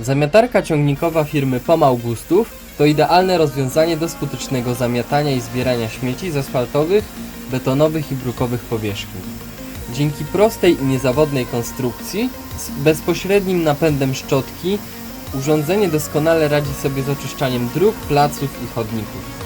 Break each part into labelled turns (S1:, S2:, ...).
S1: Zamiatarka ciągnikowa firmy Pom Augustów to idealne rozwiązanie do skutecznego zamiatania i zbierania śmieci z asfaltowych, betonowych i brukowych powierzchni. Dzięki prostej i niezawodnej konstrukcji, z bezpośrednim napędem szczotki, urządzenie doskonale radzi sobie z oczyszczaniem dróg, placów i chodników.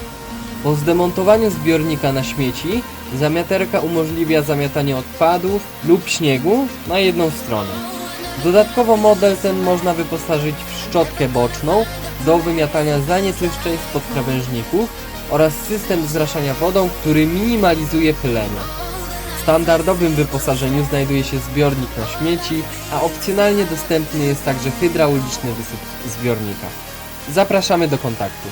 S1: Po zdemontowaniu zbiornika na śmieci, zamiaterka umożliwia zamiatanie odpadów lub śniegu na jedną stronę. Dodatkowo model ten można wyposażyć w szczotkę boczną do wymiatania zanieczyszczeń spod krawężników oraz system zraszania wodą, który minimalizuje pylenie. W standardowym wyposażeniu znajduje się zbiornik na śmieci, a opcjonalnie dostępny jest także hydrauliczny wysyp zbiornika. Zapraszamy do kontaktu.